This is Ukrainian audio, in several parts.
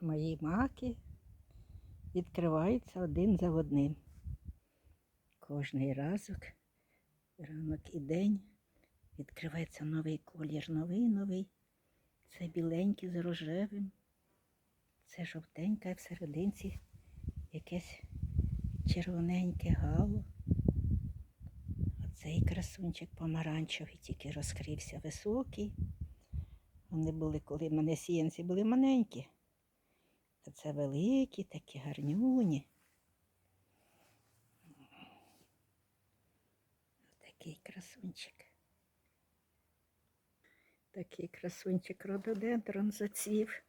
мої маки відкриваються один за одним. Кожний разок, ранок і день, відкривається новий колір, новий новий. Це біленький з рожевим, це жовтеньке, а всерединці якесь червоненьке гало. Оцей красунчик помаранчевий тільки розкрився високий. Вони були, коли в мене сіянці були маленькі. Це великі, такі гарнюні. Такий красунчик. Такий красунчик рододендрон зацвів.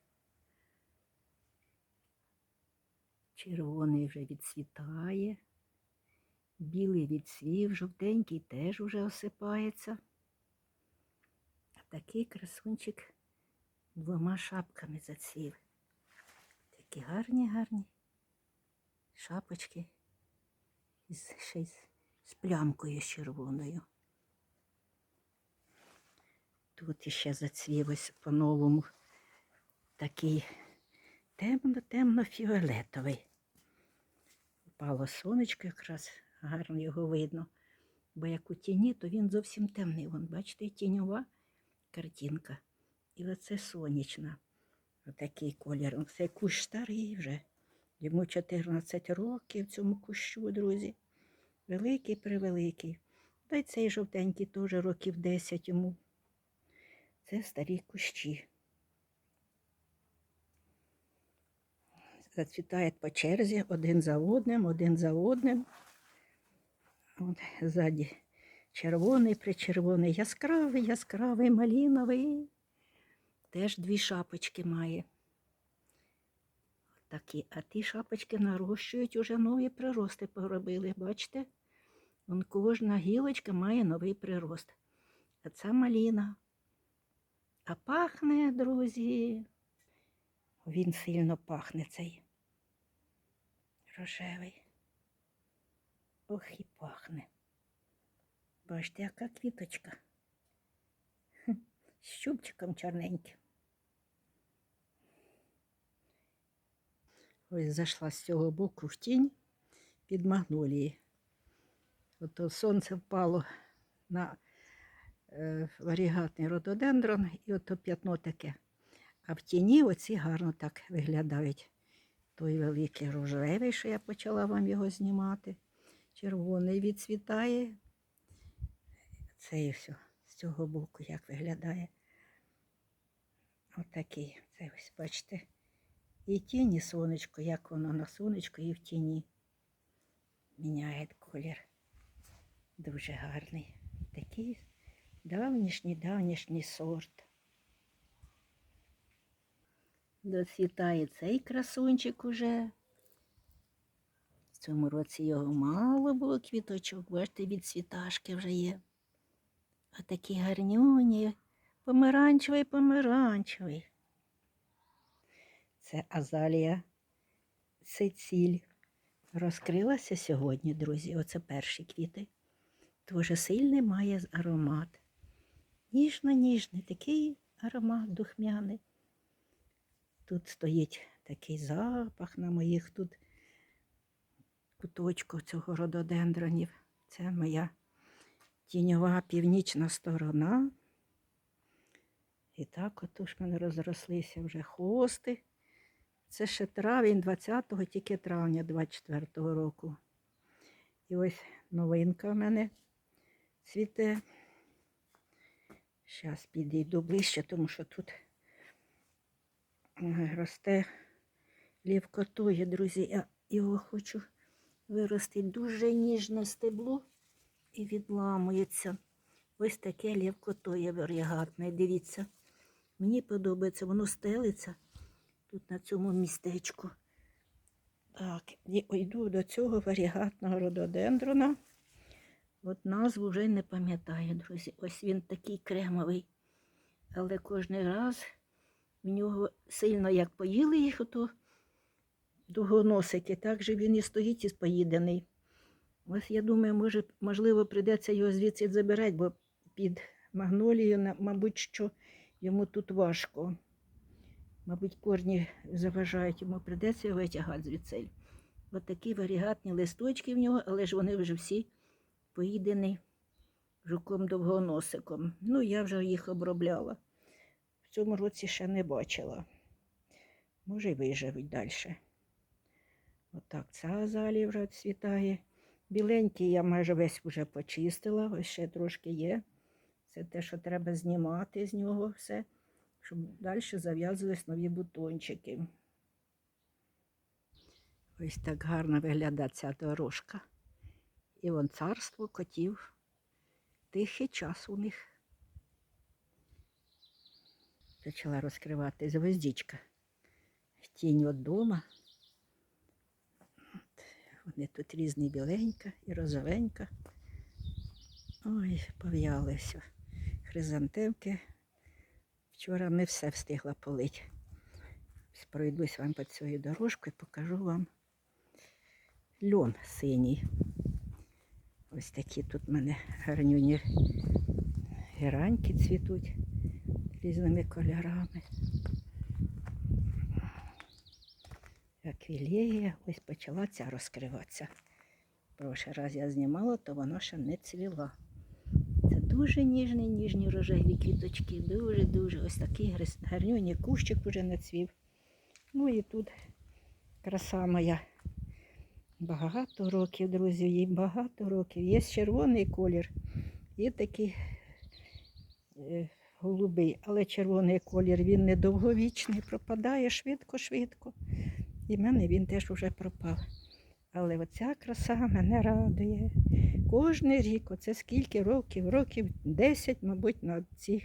Червоний вже відцвітає, білий відцвів, жовтенький теж уже осипається. А такий красунчик двома шапками зацвів. Такі гарні, гарні шапочки із, ще з, з плямкою з червоною. Тут іще зацвів по-новому такий темно-темно-фіолетовий. Впало сонечко якраз гарно його видно. Бо як у тіні, то він зовсім темний. Вон, бачите, тіньова картинка. І оце сонячна. Отакий колір. Цей кущ старий вже. Йому 14 років цьому кущу, друзі. Великий превеликий. Та й цей жовтенький теж років 10 йому. Це старі кущі. Зацвітають по черзі один за одним, один за одним. От ззаді червоний, причервоний, яскравий, яскравий, маліновий. Теж дві шапочки має. Такі, а ті шапочки нарощують, уже нові прирости поробили. Бачите? Вон кожна гілочка має новий прирост. А це маліна. А пахне, друзі. Він сильно пахне цей рожевий. Ох і пахне. Бачите, яка квіточка. З чубчиком чорненьким. Ось зайшла з цього боку в тінь під магнолії. Ото сонце впало на е, варігатний рододендрон, і ото п'ятно таке. А в тіні оці гарно так виглядають. Той великий рожевий, що я почала вам його знімати. Червоний відцвітає. Це і все цього боку, як виглядає. Отакий. Це ось, бачите. І тінь, і сонечко, як воно на сонечку і в тіні. Міняє колір. Дуже гарний. Такий давнішній, давнішній сорт. Доцвітає цей красунчик уже. В цьому році його мало було квіточок, бачите, від цвіташки вже є. А такі гарнюні, помаранчевий, помаранчевий. Це азалія Сиціль. Розкрилася сьогодні, друзі. Оце перші квіти. Дуже сильний має аромат. Ніжно-ніжний, такий аромат духмяний. Тут стоїть такий запах на моїх тут куточку цього рододендронів. Це моя тіньова північна сторона. І так от уж мене розрослися вже хвости. Це ще травень 20-го, тільки травня 24-го року. І ось новинка в мене цвіте. Зараз підійду ближче, тому що тут е, росте лівкотоє, друзі. Я його хочу виростити дуже ніжне стебло і відламується. Ось таке лівкотоє варігатне. Дивіться. Мені подобається, воно стелиться тут на цьому містечку. Так, і йду до цього варігатного рододендрона. От назву вже не пам'ятаю, друзі. Ось він такий кремовий. Але кожен раз в нього сильно як поїли їх, то дугоносики, так же він і стоїть і поїдений. Ось я думаю, може, можливо, прийдеться його звідси забирати, бо під магнолією, мабуть, що йому тут важко. Мабуть, корні заважають йому, придеться його витягати звідси. Ось такі варігатні листочки в нього, але ж вони вже всі поїдені жуком довгоносиком. Ну, я вже їх обробляла. В цьому році ще не бачила. Може, й виживуть далі. Отак ця азалія вже цвітає. Біленький я майже весь вже почистила, ось ще трошки є. Це те, що треба знімати з нього все, щоб далі зав'язувались нові бутончики. Ось так гарно виглядає ця дорожка. І вон царство котів. Тихий час у них. Почала розкривати гвоздичка. Тінь від дома. Вони тут різні біленька і розовенька. Ой, пов'ялися. Хризантемки. Вчора не все встигла полить. Ось Пройдусь вам по цією дорожкою, покажу вам льон синій. Ось такі тут в мене гарнюні гераньки цвітуть різними кольорами. Аквілея, ось почала ця розкриватися. Прошлий раз я знімала, то вона ще не цвіла. Це дуже ніжні, ніжні рожеві квіточки. Дуже-дуже. Ось такий гарнюній кущик вже нацвів. Ну і тут краса моя. Багато років, друзі, їй багато років. Є червоний колір, є такий е, голубий, але червоний колір він недовговічний, пропадає швидко-швидко. І в мене він теж уже пропав. Але оця краса мене радує. Кожний рік, оце скільки років, років 10, мабуть, на ці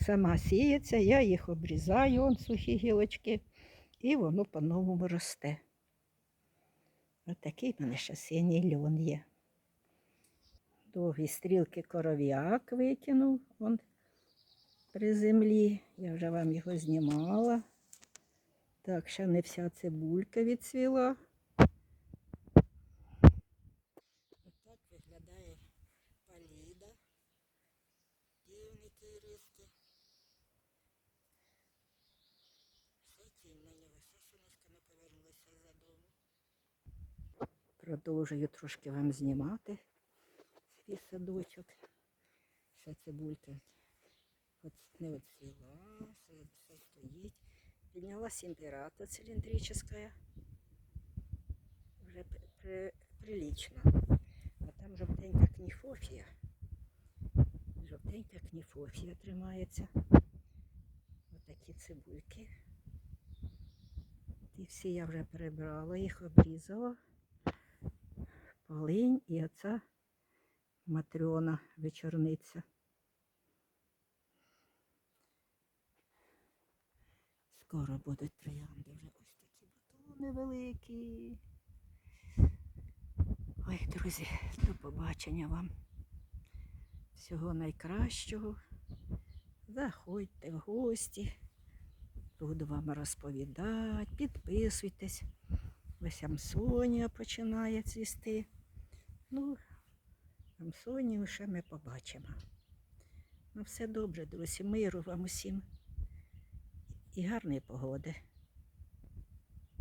сама сіється, я їх обрізаю, он сухі гілочки, і воно по-новому росте. Ось такий в мене ще синій льон є. Довгі стрілки коров'як викинув он при землі. Я вже вам його знімала. Так, ще не вся цибулька відцвіла. Отак виглядає паліда. Півники риски. Все нього, все сонечко не повернулося за дому. Продовжую трошки вам знімати свій садочок. Ще цибулька от не оцвіла, все, все стоїть. Піднялась імператор циліндрична. Вже при, при, прилічно. А там жовтенька кніфофія. Жовтенька кніфофія тримається. Отакі цибульки. І всі я вже перебрала, їх обрізала. Полинь і оця матрьона вечорниця. Скоро будуть троянди вже ось такі бутони великі. Ой, друзі, до побачення вам. Всього найкращого. Заходьте в гості. Буду вам розповідати. Підписуйтесь. Ось Амсонія починає цвісти. Ну, Амсонію ще ми побачимо. Ну, все добре, друзі. Миру вам усім і гарної погоди.